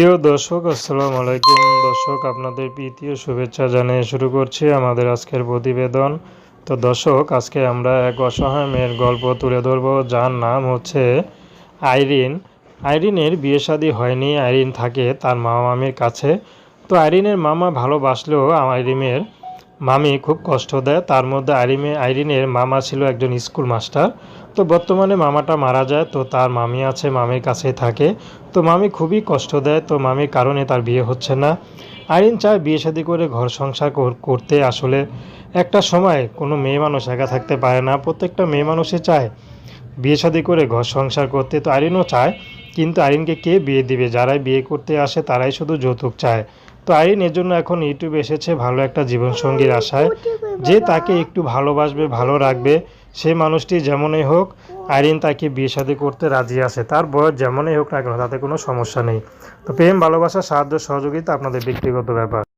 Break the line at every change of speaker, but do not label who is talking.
প্রিয় দর্শক, আসসালামু আলাইকুম। দর্শক, আপনাদের প্রীতীয় শুভেচ্ছা জানিয়ে শুরু করছি আমাদের আজকের প্রতিবেদন। তো দর্শক, আজকে আমরা এক অসহায় মেয়ের গল্প তুলে ধরব, যার নাম হচ্ছে আইরিন। আইরিনের বিয়ে শাদী হয়নি, আইরিন থাকে তার মামা মামির কাছে। তো আইরিনের মামা ভালোবাসলেও আইরিনের মামি খুব কষ্ট দেয়। তার মধ্যে আইরিমে আইরিনের মামা ছিল একজন স্কুল মাস্টার। তো বর্তমানে মামাটা মারা যায়, তো তার মামি আছে, মামির কাছে থাকে। তো মামি খুবই কষ্ট দেয়, তো মামির কারণে তার বিয়ে হচ্ছে না। আইরিন চায় বিয়ে শাদী করে ঘর সংসার করতে। আসলে একটা সময় কোনো মেয়ে মানুষ একা থাকতে পারে না। প্রত্যেকটা মেয়ে মানুষই চায় বিয়ে শাদী করে ঘর সংসার করতে। তো আইরিনও চায়, কিন্তু আইরিনকে কে বিয়ে দিবে? যারাই বিয়ে করতে আসে, তারাই শুধু যৌতুক চায়। আইরিন এর জন্য এখন ইউটিউবে এসেছে ভালো একটা জীবনসঙ্গীর আশায়, যে তাকে একটু ভালোবাসবে, ভালো রাখবে সেই মানুষটি যেমনই হোক, আইরিন তাকে বিয়ে শাদী করতে রাজি আছে। তার বয়স যেমনই হোক না কেন, তাতে কোনো সমস্যা নেই। তো প্রেম, ভালোবাসা, সাহায্য, সহযোগিতা আপনাদের ব্যক্তিগত ব্যাপার।